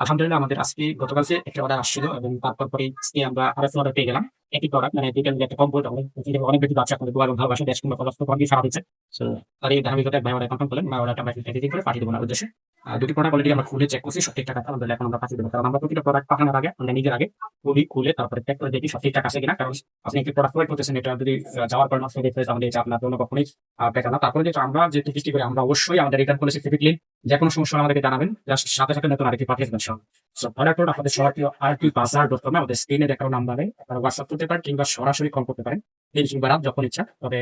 আলহামদুলিল্লাহ আমাদের আজকে গতকাল যে একটা অর্ডার আসছিল এবং তারপর পরে আজকে আমরা একটা অর্ডার পেয়ে গেলাম। একটি প্রোডাক্ট মানে দুইটা মিলে একটা কম্বো অনেক বেশি বাচ্চা আপনাদের দুবার ভালোবাসা দেশ কিংবা ফলাফল কম সারা দিচ্ছে। আর এই ধারাবাহিকতা ভাই অর্ডার কনফার্ম করলেন, ভাই অর্ডারটা আমরা করে পাঠিয়ে দেবো না উদ্দেশ্যে। আর দুটি প্রোডাক্ট অলরেডি আমরা খুলে চেক করছি ঠিকঠাক আছে আলহামদুলিল্লাহ এখন আমরা পাঠিয়ে দেবো। কারণ আমরা প্রতিটা প্রোডাক্ট পাঠানোর আগে, আমরা নিজের আগে খুলি, খুলে তারপরে চেক করে দেখি সব ঠিকঠাক আছে কিনা। কারণ আপনি একটি প্রোডাক্ট প্রোভাইড করতেছেন, এটা যদি যাওয়ার পর নষ্ট হয়ে তাহলে এটা আপনার জন্য কখনোই বেটার না। তারপরে যেটা আমরা যে টিকিটটি করে, আমরা অবশ্যই আমাদের রিটার্ন পলিসি ফিফিক্লিন যে কোনো সমস্যা আমাদেরকে জানাবেন। জাস্ট সাথে সাথে নতুন আরেকটি পাঠিয়ে দেবেন সব সো প্রোডাক্ট আপনাদের সরাসরি আর কি বাজার ডট কমে আমাদের স্ক্রিনে দেখানো নাম্বারে আপনারা হোয়াটসঅ্যাপ করতে পারেন কিংবা সরাসরি কল করতে পারেন। দিন কিংবা রাত যখন ইচ্ছা, তবে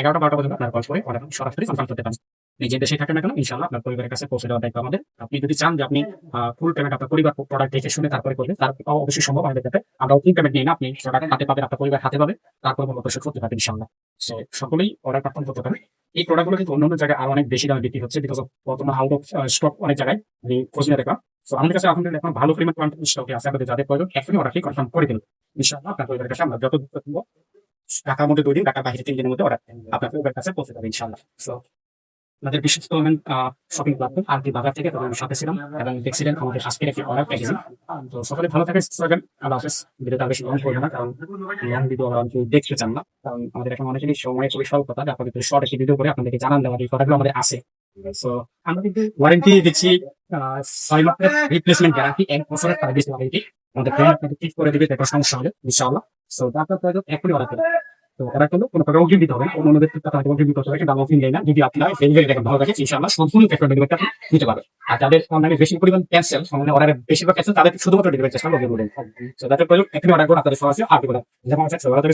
এগারোটা, বারোটা পর্যন্ত আপনার কল করে সরাসরি কনফার্ম করতে পারেন। নিজে দেশে থাকেন না কেন? ইনশাল্লাহ আপনার পরিবারের কাছে পৌঁছে দেওয়ার দায়িত্ব আমাদের। আপনি যদি চান যে আপনি ফুল পেমেন্ট আপনার পরিবার প্রোডাক্ট দেখে শুনে তারপরে করবেন, তার অবশ্যই সম্ভব আমাদের কাছে। আমরা ফুল পেমেন্ট নিই না, আপনি প্রোডাক্ট হাতে পাবেন, আপনার পরিবার হাতে পাবে, তারপর মূলত পরিশোধ করতে পারবেন ইনশাল্লাহ সো সকলেই অর্ডার প্রাপ্ত করতে পারেন এই প্রোডাক্টগুলো কিন্তু অন্যান্য জায়গায় আরও অনেক বেশি দামে বিক্রি হচ্ছে বিকজ অফ বর্তমান আউট অফ স্টক অনেক জায়গায়। আমি খোঁজ নিয়ে দেখলাম। তো আমাদের কাছে আলহামদুলিল্লাহ এখন ভালো পরিমাণ কোয়ান্টিটি স্টকে আছে। আমাদের যাদের প্রয়োজন, এখনই অর্ডারটি কনফার্ম করে দিন। ইনশাআল্লাহ আপনার পরিবারের কাছে আমরা যত দ্রুত ঢাকার মধ্যে দুই দিন, ঢাকার বাইরে তিন দিনের মধ্যে অর্ডার আপনার পরিবারের কাছে পৌঁছে যাবে ইনশাআল্লাহ। সো আমাদের বিশেষ পেমেন্ট শপিং প্ল্যাটফর্ম আর কি বাজার থেকে তখন সাথে ছিলাম এবং দেখছিলেন আমাদের আজকের একটি অর্ডার প্যাকেজিং তো সকলে ভালো থাকে থাকবেন আল্লাহ হাফেজ। ভিডিওটা বেশি লং করব না, কারণ লং ভিডিও আমরা অনেকে দেখতে চান না। কারণ আমাদের এখন অনেকেরই সময় খুবই স্বল্পতা আপনাদের শর্ট একটি ভিডিও করে আপনাদেরকে জানান দেওয়া এই কথাগুলো আমাদের আছে। সো আমরা কিন্তু ওয়ারেন্টি দিচ্ছি ছয় মাসের রিপ্লেসমেন্ট গ্যারান্টি এক বছরের বেশি ওয়ারেন্টি আমাদের আপনাদের ঠিক করে দিবে তারপর সমস্যা হলে ইনশাআল্লাহ। সো তারপর প্রয়োজন এখনই অর্ডার করবেন তো ওরা করলে কোনো প্রকার হবে অন্য অন্যদের তাদের অগ্রিম দিতে হবে না। যদি আপনার ডেলিভারি দেখেন লাগে সম্পূর্ণ দিতে পারবে আর যাদের অনলাইনে বেশি পরিমাণ ক্যান্সেল বেশিরভাগ ক্যান্সেল তাদের শুধুমাত্র ডেলিভারি বলেন। সো তাদের প্রয়োজন এখনই অর্ডার